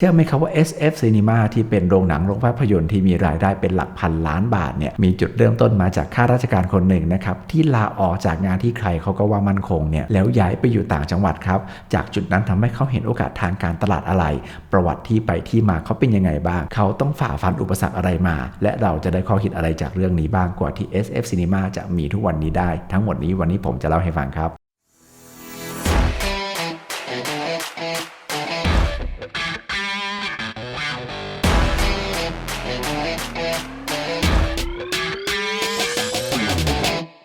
เชื่อไหมครับว่า SF Cinema ที่เป็นโรงหนังโรงภาพยนตร์ที่มีรายได้เป็นหลักพันล้านบาทเนี่ยมีจุดเริ่มต้นมาจากข้าราชการคนหนึ่งนะครับที่ลาออกจากงานที่ใครเขาก็ว่ามั่นคงเนี่ยแล้วย้ายไปอยู่ต่างจังหวัดครับ จากจุดนั้นทำให้เขาเห็นโอกาสทางการตลาดอะไร ประวัติที่ไปที่มาเขาเป็นยังไงบ้าง เขาต้องฝ่าฟันอุปสรรคอะไรมา และเราจะได้ข้อคิดอะไรจากเรื่องนี้บ้างกว่าที่ SF Cinema จะมีทุกวันนี้ได้ ทั้งหมดนี้วันนี้ผมจะเล่าให้ฟังครับ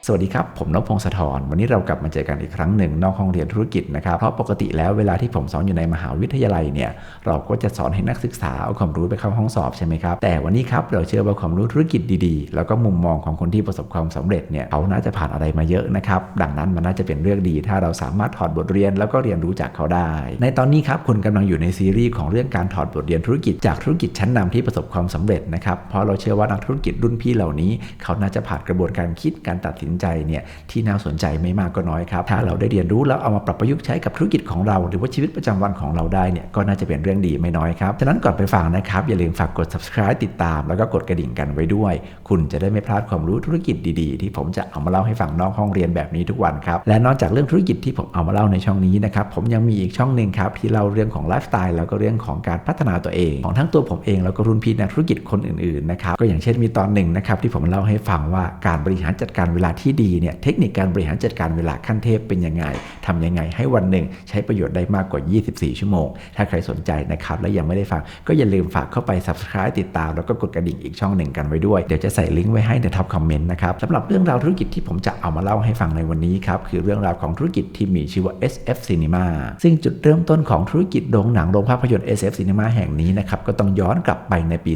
สวัสดีครับ ผมนพพงศธรวันนี้เรากลับมาเจอกันอีกครั้งหนึ่งนอกห้องเรียนธุรกิจนะครับ เพราะปกติแล้วเวลาที่ผมสอนอยู่ในมหาวิทยาลัยเนี่ย เราก็จะสอนให้นักศึกษาเอาความรู้ไปเข้าห้องสอบใช่ไหมครับ แต่วันนี้ครับเราเชื่อว่าความรู้ธุรกิจดีๆ แล้วก็มุมมองของคนที่ประสบความสำเร็จเนี่ยเขาน่าจะผ่านอะไรมาเยอะนะครับ ดังนั้นมันน่าจะเป็นเรื่องดี ถ้าเราสามารถถอดบทเรียนแล้วก็เรียนรู้จากเขาได้ ในตอนนี้ครับคุณกำลังอยู่ในซีรีส์ของเรื่องการถอดบทเรียนธุรกิจจากธุรกิจชั้นนำที่ประสบความสำเร็จนะครับ เพราะเราเชื่อว่านักธุรกิจรุ่นพี่เหล่านี้ เขาน่าจะผ่านกระบวนการคิดการตัดสินใจเนี่ยที่น่าสนใจไม่มากก็น้อยครับถ้าเราได้เรียนรู้แล้วเอามาปรับประยุกต์ใช้กับธุรกิจของเรา หรือว่าชีวิตประจำวันของเราได้เนี่ยก็น่าจะเป็นเรื่องดีไม่น้อยครับฉะนั้นก่อนไปฟังนะครับอย่าลืมฝากกด subscribe ติดตาม แล้วก็กดกระดิ่งกันไว้ด้วย คุณจะได้ไม่พลาดความรู้ธุรกิจดีๆ ที่ผมจะเอามาเล่าให้ฟังนอกห้องเรียนแบบนี้ทุกวันครับและนอกจากเรื่องธุรกิจที่ผมเอามาเล่าในช่องนี้นะครับผมยังมีอีกช่องหนึ่งครับที่เล่าเรื่องของไลฟ์สไตล์แล้วก็เรื่องของการพัฒนาตัวเอง ของทั้งตัวผมเองแล้วก็รุ่นพี่นักธุรกิจคนอื่นๆนะครับก็อย่างเช่นมีตอนหนึ่งนะครับที่ผมเล่าให้ฟังว่าการบริหารจัดการเวลาที่ดีเนี่ยเทคนิคการบริหารจัดการเวลาขั้นเทพเป็นยังไงทำยังไงให้วันหนึ่งใช้ประโยชน์ได้มากกว่า 24 ชั่วโมง ถ้าใครสนใจนะครับและยังไม่ได้ฟัง ก็อย่าลืมฝากเข้าไป subscribe ติดตาม แล้วก็กดกระดิ่งอีกช่องหนึ่งกันไว้ด้วย เดี๋ยวจะใส่ลิงก์ไว้ให้ในท็อปคอมเมนต์นะครับสำหรับเรื่องราวธุรกิจที่ผมจะเอามาเล่าให้ฟังในวันนี้ครับคือเรื่องราวของธุรกิจที่มีชื่อว่า SF Cinema ซึ่งจุดเริ่มต้นของธุรกิจโรงหนังโรงภาพยนตร์ SF Cinema แห่งนี้นะครับก็ต้องย้อนกลับไปในปี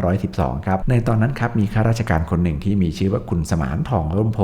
2512 ครับในตอนนั้นครับมีข้าราชการคนหนึ่งที่มีชื่อว่าคุณสมานทองร่มโพ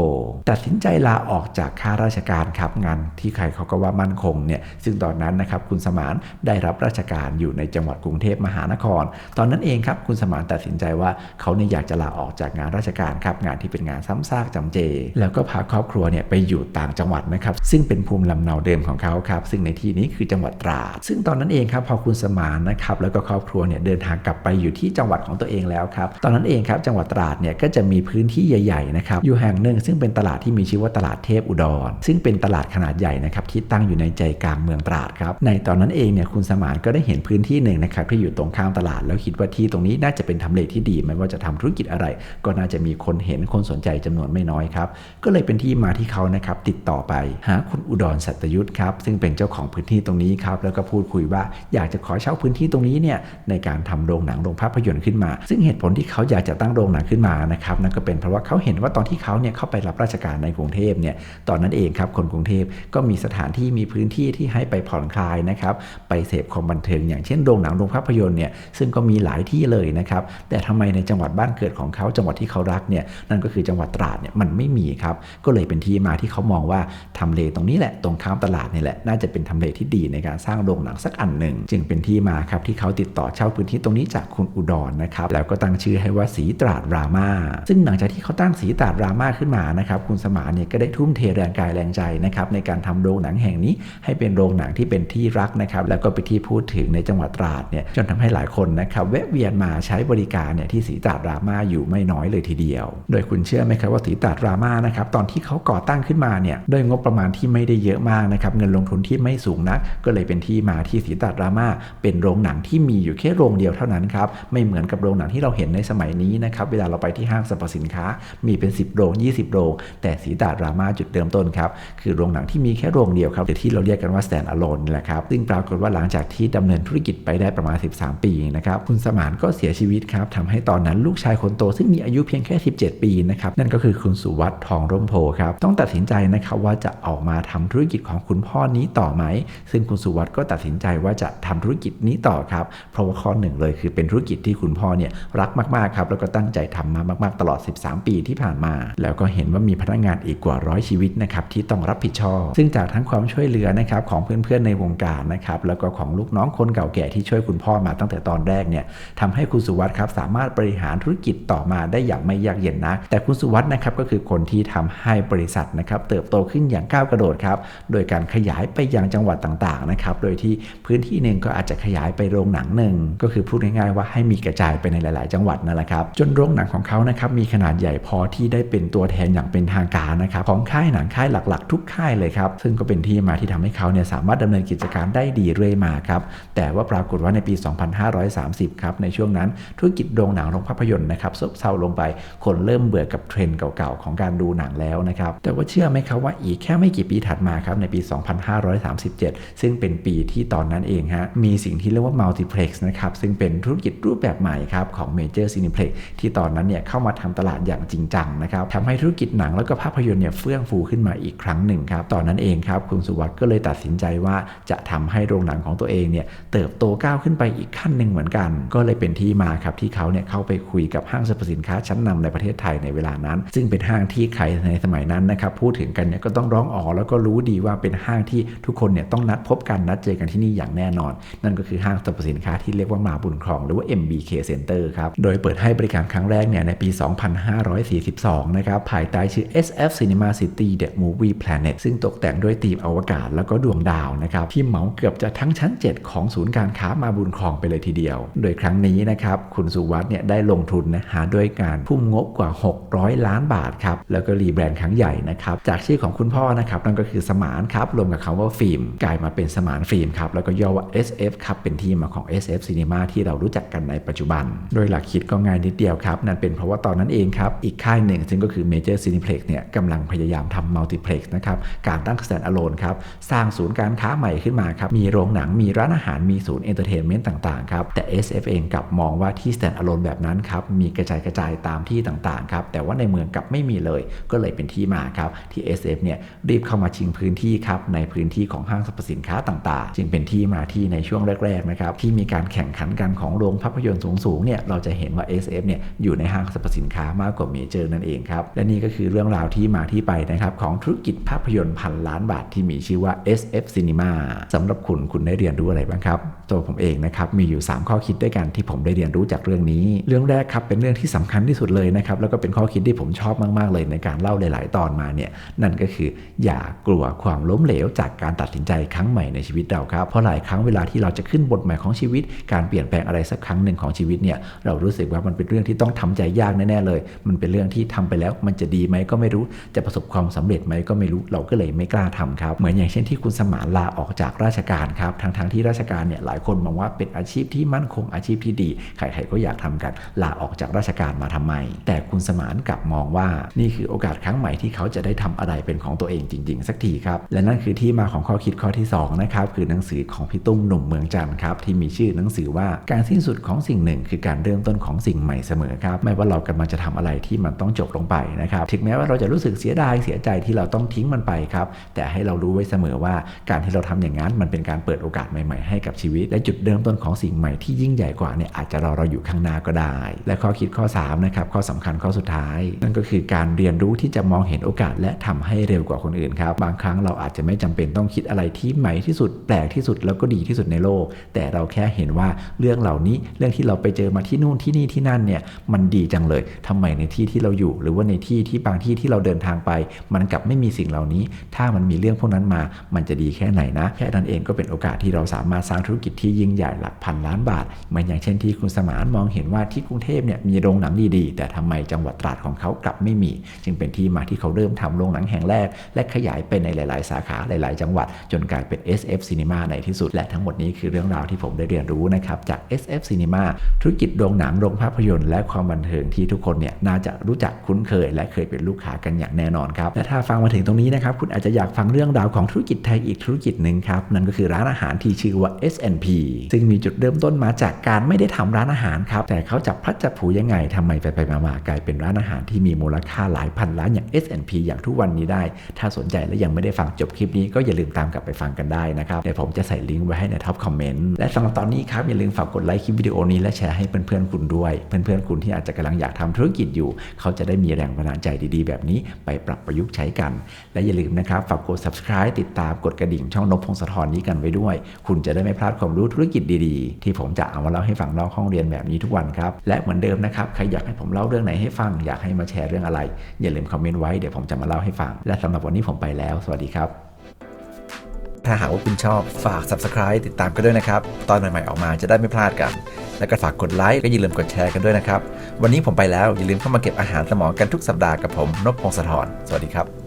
ตัดสินใจลาออกจากข้าราชการครับงานที่ใครเขาก็ว่ามั่นคงเนี่ยซึ่งตอนนั้นนะครับคุณสมานได้รับราชการอยู่ในจังหวัดกรุงเทพมหานคร ตอนนั้นเองครับคุณสมานตัดสินใจว่าเขาเนี่ยอยากจะลาออกจากงานราชการครับงานที่เป็นงานซ้ำซากจำเจ แล้วก็พาครอบครัวเนี่ยไปอยู่ต่างจังหวัดนะครับซึ่งเป็นภูมิลำเนาเดิมของเขาครับซึ่งในที่นี้คือจังหวัดตราด ซึ่งตอนนั้นเองครับพอคุณสมานนะครับแล้วก็ครอบครัวเนี่ยเดินทางกลับไปอยู่ที่จังหวัดของตัวเองแล้วครับตอนนั้นเองครับจังหวัดตราดเนี่ยก็จะมีพื้นที่ใหญ่ๆนะครับอยู่แห่งหนึ่งซึ่งเป็นตลาดที่มีชื่อว่าตลาดเทพอุดร ซึ่งเป็นตลาดขนาดใหญ่นะครับที่ตั้งอยู่ในใจกลางเมืองตราดครับในตอนนั้นเองเนี่ยคุณสมานก็ได้เห็นพื้นที่หนึ่งนะครับที่อยู่ตรงข้ามตลาดแล้วคิดว่าที่ตรงนี้น่าจะเป็นทำเลที่ดีไม่ว่าจะทำธุรกิจอะไร ก็น่าจะมีคนเห็นคนสนใจจำนวนไม่น้อยครับก็เลยเป็นที่มาที่เขานะครับติดต่อไปหาคุณอุดรสัตยุทธ์ครับซึ่งเป็นเจ้าของพื้นที่ตรงนี้ครับแล้วก็พูดคุยว่าอยากจะขอเช่าพื้นที่ตรงนี้เนี่ยในการทำโรงหนังโรงภาพยนตร์ขึ้นมา ซึ่งเหตุผลที่เขาอยากจะตั้งโรงหนังขึ้นมานะครับนั่นก็เป็นเพราะว่าเขาเห็นว่าตอนที่เขาเนี่ยเขาไปรับราชการในกรุงเทพเนี่ยตอนนั้นเองครับคนกรุงเทพก็มีสถานที่มีพื้นที่ที่ให้ไปผ่อนคลายนะครับไปเสพความบันเทิงอย่างเช่นโรงหนังโรงภาพยนตร์เนี่ยซึ่งก็มีหลายที่เลยนะครับแต่ทำไมในจังหวัดบ้านเกิดของเขาจังหวัดที่เขารักเนี่ยนั่นก็คือจังหวัดตราดเนี่ยมันไม่มีครับก็เลยเป็นที่มาที่เขามองว่าทำเลตรงนี้แหละตรงข้ามตลาดนี่แหละน่าจะเป็นทำเลที่ดีในการสร้างโรงหนังสักอันหนึ่งจึงเป็นที่มาครับที่เขาติดต่อเช่าพื้นที่ตรงนี้จากคุณอุดรนะครับแล้วก็ตั้งชื่อให้ว่าสีตราดรามาซึ่งหลังจากที่เขาตั้งสีตราดรามาขึ้นมานะครับคุณสมานเนี่ยก็ได้ทุ่มเทแรงกายแรงใจนะครับในการทำโรงหนังแห่งนี้ให้เป็นโรงหนังที่เป็นที่รักนะครับแล้วก็เป็นที่พูดถึงในจังหวัดตราดเนี่ยจนทำให้หลายคนนะครับแวะเวียนมาใช้บริการเนี่ยที่สีตาดรามาอยู่ไม่น้อยเลยทีเดียว โดยคุณเชื่อไหมครับว่าสีตาดรามานะครับตอนที่เขาก่อตั้งขึ้นมาเนี่ยด้วยงบประมาณที่ไม่ได้เยอะมากนะครับเงินลงทุนที่ไม่สูงนัก ก็เลยเป็นที่มาที่สีตาดรามาเป็นโรงหนังที่มีอยู่แค่โรงเดียวเท่านั้นครับไม่เหมือนกับโรงหนังที่เราเห็นในสมัยนี้นะครับเวลาเราไปที่ห้างสรรพสินค้ามีเป็น 10 โรง 20โรง แต่สีตาดราม่าจุดเริ่มต้นครับ คือโรงหนังที่มีแค่โรงเดียวครับหรือที่เราเรียกกันว่า stand alone นี่แหละครับซึ่งปรากฏว่าหลังจากที่ดำเนินธุรกิจไปได้ประมาณ 13 ปีนะครับคุณสมานก็เสียชีวิตครับทำให้ตอนนั้นลูกชายคนโตซึ่งมีอายุเพียงแค่ 17 ปีนะครับนั่นก็คือคุณสุวัตทองร่มโพครับต้องตัดสินใจนะครับว่าจะออกมาทำธุรกิจของคุณพ่อนี้ต่อไหม ซึ่งคุณสุวัตก็ตัดสินใจว่าจะทำธุรกิจนี้ต่อครับเพราะว่าข้อหนึ่งเลยคือเป็นธุรกิจที่คุณพ่อเนี่ยรักมากๆครับแล้วก็ตั้งใจทำมามาก ๆ ตลอด 13 ปีที่ผ่านมา แล้วก็เห็นว่ามีพนักงานอีกกว่าร้อยชีวิตนะครับที่ต้องรับผิดชอบ ซึ่งจากทั้งความช่วยเหลือนะครับของเพื่อนๆในวงการนะครับแล้วก็ของลูกน้องคนเก่าแก่ที่ช่วยคุณพ่อมาตั้งแต่ตอนแรกเนี่ยทำให้คุณสุวัสด์ครับสามารถบริหารธุรกิจต่อมาได้อย่างไม่ยากเย็นนะแต่คุณสุวัสด์นะครับก็คือคนที่ทำให้บริษัทนะครับเติบโตขึ้นอย่างก้าวกระโดดครับโดยการขยายไปยังจังหวัดต่างๆนะครับโดยที่พื้นที่หนึ่งก็อาจจะขยายไปโรงหนังหนึ่งก็คือพูดง่ายๆว่าให้มีกระจายไปในหลาย ๆ จังหวัดนั่นแหละครับจนโรงหนังของเขานะครับมีขนาดใหญ่พอที่ได้เป็นตัวแทนอย่างเป็นทางการนะครับของค่ายหนังค่ายหลักๆ ทุกค่ายเลยครับ ซึ่งก็เป็นที่มาที่ทำให้เขาเนี่ยสามารถดำเนินกิจการได้ดีเรื่อยมาครับแต่ว่าปรากฏว่าในปี 2530 ครับในช่วงนั้นธุรกิจโรงหนังโรงภาพยนตร์นะครับซบเซาลงไปคนเริ่มเบื่อกับเทรนด์เก่าๆของการดูหนังแล้วนะครับแต่ว่าเชื่อไหมครับว่าอีกแค่ไม่กี่ปีถัดมาครับในปี 2537 ซึ่งเป็นปีที่ตอนนั้นเองฮะมีสิ่งที่เรียกว่ามัลติเพล็กซ์นะครับซึ่งเป็นธุรกิจรูปแบบใหม่ครับของเมเจอร์ซีนิเพล็กที่ตอนนั้นเนี่ยเข้ามาทำตลาดอย่างจริงจังนะครับทำให้ธุรกิจหนังแล้วก็ภาพยนตร์เนี่ยเฟื่องฟูขึ้นมาอีกครั้งหนึ่งครับตอนนั้นเองครับคุณสุวัสด์ก็เลยตัดสินใจว่าจะทำให้โรงหนังของตัวเองเนี่ยเติบโตก้าวขึ้นไปอีกขั้นหนึ่งเหมือนกัน ก็เลยเป็นที่มาครับที่เขาเนี่ยเข้าไปคุยกับห้างสรรพสินค้าชั้นนำในประเทศไทยในเวลานั้น ซึ่งเป็นห้างที่ใครในสมัยนั้นนะครับพูดถึงกันเนี่ยก็ต้องร้องอ๋อแล้วก็รู้ดีว่าเป็นห้างที่ทุกคนเนี่ยต้องนัดพบกันนัดเจอกันที่นี่อย่างแน่นอน นั่นก็คือห้างสรรพสินค้าที่เรียกว่ามาบุญครองหรือว่า MBK Center ครับโดยเปิดให้บริการครั้งแรกเนี่ยในปี 2542 นะครับภายใต้ชื่อ SF Cinema City The Movie Planet ซึ่งตกแต่งด้วยธีมอวกาศแล้วก็ดวงดาวนะครับที่เหมาเกือบจะทั้งชั้น 7 ของศูนย์การค้ามาบุญครองไปเลยทีเดียว โดยครั้งนี้นะครับคุณสุวัสด์เนี่ยได้ลงทุนนะหาด้วยการพุ่มงบกว่า 600 ล้านบาทครับแล้วก็รีแบรนด์ครั้งใหญ่นะครับจากชื่อของคุณพ่อนะครับนั่นก็คือสมานครับรวมกับคำว่าฟิล์มกลายมาเป็นสมานฟิล์มครับแล้วก็ย่อว่า SF ครับเป็นที่มาของ SF Cinema ที่เรารู้จักกันในปัจจุบัน โดยหลักคิดก็ง่ายนิดเดียวครับนั่นเป็นเพราะว่าตอนนั้นเองครับอีกค่ายหนึ่งซึ่งก็คือ Major Cineplex เนี่ยกำลังพยายามทำ Multiplex นะครับการตั้ง stand alone ครับสร้างศูนย์การค้าใหม่ขึ้นมาครับมีโรงหนังมีร้านอาหารมีศูนย์เอนเตอร์เทนเมนต์ต่างๆครับแต่ SF เองกลับมองว่าที่ stand alone แบบนั้นครับมีกระจายกระจายตามที่ต่างๆครับแต่ว่าในเมืองกลับไม่มีเลย ก็เลยเป็นที่มาครับที่ SF เนี่ยรีบเข้ามาชิงพื้นที่ครับในพื้นที่ของห้างสรรพสินค้าต่างๆ จึงเป็นที่มาที่ในช่วงแรกๆนะครับที่มีการแข่งขันกันของโรงภาพยนตร์สูงๆเนี่ยเราจะเห็นว่า SF เนี่ยอยู่ในห้างสรรพสินค้ามากกว่าเมเจอร์นั่นเองครับและนี่ก็คือเรื่องราวที่มาที่ไปนะครับของธุรกิจภาพยนตร์พันล้านบาทที่มีชื่อว่า SF Cinema สำหรับคุณคุณได้เรียนรู้อะไรบ้างครับ ตัวผมเองนะครับมีอยู่ 3 ข้อคิดด้วยกันที่ผมได้เรียนรู้จากเรื่องนี้ เรื่องแรกครับเป็นเรื่องที่สำคัญที่สุดเลยนะครับแล้วก็เป็นข้อคิดที่ผมชอบมากๆเลยในการเล่าหลาย ๆ ตอนมาเนี่ยนั่นก็คืออย่ากลัวความล้มเหลวจากการตัดสินใจครั้งใหม่ในชีวิตเราครับเพราะหลายครั้งเวลาที่เราจะขึ้นบทใหม่ของชีวิต การเปลี่ยนแปลงอะไรสักครั้งหนึ่งของชีวิตเนี่ยเรารู้สึกว่ามันเป็นเรื่องที่ต้องทำใจยากแน่ๆเลย มันเป็นเรื่องที่ทำไปแล้วมันจะดีไหมก็ไม่รู้จะประสบความสำเร็จไหมก็ไม่รู้เราก็เลยไม่กล้าทำครับเหมือนอย่างเช่นที่คุณสมานลาออกจากราชการครับทั้งๆที่ราชการเนี่ยหลายคนมองว่าเป็นอาชีพที่มั่นคงอาชีพที่ดี ใครๆก็อยากทำกันลาออกจากราชการมาทำไม แต่คุณสมานกลับมองว่านี่คือโอกาสครั้งใหม่ที่เขาจะได้ทำอะไรเป็นของตัวเองจริง ๆ สักทีครับ และนั่นคือที่มาของข้อคิดข้อที่2นะครับคือหนังสือของพี่ตุ้มหนุ่มเมืองจันทร์ครับที่มีชื่อหนังสือว่าการสิ้นสุดของสิ่งหนึ่ง คือการเริ่มต้นของสิ่งใหม่เสมอครับไม่ว่าเรากำลังจะทำอะไรที่มันต้องจบลงไปนะครับถึงแม้ว่าเราจะรู้สึกเสียดายเสียใจที่เราต้องทิ้งมันไปครับแต่ให้เรารู้ไว้เสมอว่าการที่เราทำอย่างนั้นมันเป็นการเปิดโอกาสใหม่ ๆ ให้กับชีวิตและจุดเริ่มต้นของสิ่งใหม่ที่ยิ่งใหญ่กว่าเนี่ยอาจจะรอเราอยู่ข้างหน้าก็ได้ และข้อคิดข้อ3นะครับข้อสำคัญข้อสุดท้าย นั่นก็คือการเรียนรู้ที่จะมองเห็นโอกาสและทำให้เร็วกว่าคนอื่นครับบางครั้งเราอาจจะไม่จำเป็นต้องคิดอะไรที่ใหม่ที่สุดแปลกที่สุดแล้วก็ดีที่สุดในโลก แต่เราแค่เห็นว่าเรื่องเหล่านี้เรื่องที่เราไปเจอมาที่นู่นที่นี่ที่นั่นเนี่ยมันดีจังเลยทำไมในที่ที่เราอยู่ หรือว่าในที่ที่บางที่ที่เราเดินทางไป มันกลับไม่มีสิ่งเหล่านี้ ถ้ามันมีเรื่องพวกนั้นมา มันจะดีแค่ไหนนะ แค่นั้นเองก็เป็นโอกาสที่เราสามารถสร้างธุรกิจที่ยิ่งใหญ่หลักพันล้านบาทเหมือนอย่างเช่นที่คุณสมานมองเห็นว่าที่กรุงเทพเนี่ยมีโรงหนังดีๆ แต่ทำไมจังหวัดตราดของเขากลับไม่มี จึงเป็นที่มาที่เขาเริ่มทำโรงหนังแห่งแรก และขยายไปในหลาย ๆ สาขาหลาย ๆ จังหวัด จนกลายเป็น SF Cinema ในที่สุด และทั้งหมดนี้คือเรื่องราวที่ผมได้เรียนรู้นะครับจาก SF Cinema ธุรกิจโรงหนังโรงภาพยนตร์และความบันเทิงที่ทุกคนเนี่ยน่าจะรู้จักคุ้นเคย และเคยเป็นลูกค้ากันอย่างแน่นอนครับและถ้าฟังมาถึงตรงนี้นะครับคุณอาจจะอยากฟังเรื่องราวของธุรกิจไทยอีกธุรกิจหนึ่งครับนั่นก็คือร้านอาหารที่ชื่อว่า S&P S&P ซึ่งมีจุดเริ่มต้นมาจากการไม่ได้ทำร้านอาหารครับ แต่เขาจับพัดจับผูยังไงทำไมไปไปมาๆกลายเป็นร้านอาหารที่มีมูลค่าหลายพันล้านอย่าง S&P อย่างทุกวันนี้ได้ ถ้าสนใจและยังไม่ได้ฟังจบคลิปนี้ก็อย่าลืมตามกลับไปฟังกันได้นะครับเดี๋ยวผมจะใส่ลิงก์ไว้ให้ในท็อปคอมเมนต์และสำหรับตอนนี้ครับอย่าลืมฝากกดไลค์คลิปวิดีโอนี้และแชร์ให้เพื่อนๆคุณด้วย เพื่อนๆคุณที่อาจจะกำลังอยากทำธุรกิจอยู่ เขาจะได้มีแรงบันดาลใจดีๆ แบบนี้ไปปรับประยุกต์ใช้กัน และอย่าลืมนะครับฝากกด subscribe ติดตามกดกระดิ่งช่องนกพงศธรนี้กันไว้ด้วย คุณจะได้ไม่พลาดความรู้ธุรกิจดีๆ ที่ผมจะเอามาเล่าให้ฟังนอกห้องเรียนแบบนี้ทุกวันครับ และเหมือนเดิมนะครับ ใครอยากให้ผมเล่าเรื่องไหนให้ฟัง อยากให้มาแชร์เรื่องอะไร อย่าลืมคอมเมนต์ไว้เดี๋ยวผมจะมาเล่าให้ฟัง และสำหรับวันนี้ผมไปแล้ว สวัสดีครับ ถ้าหากว่าคุณชอบฝาก subscribe ติดตามกันด้วยนะครับ ตอนใหม่ๆออกมาจะได้ไม่พลาดกัน แล้วก็ฝากกดไลค์และอย่าลืมกดแชร์กันด้วยนะครับ วันนี้ผมไปแล้วอย่าลืมเข้ามาเก็บอาหารสมองกันทุกสัปดาห์กับผมนพพงศธรสวัสดีครับ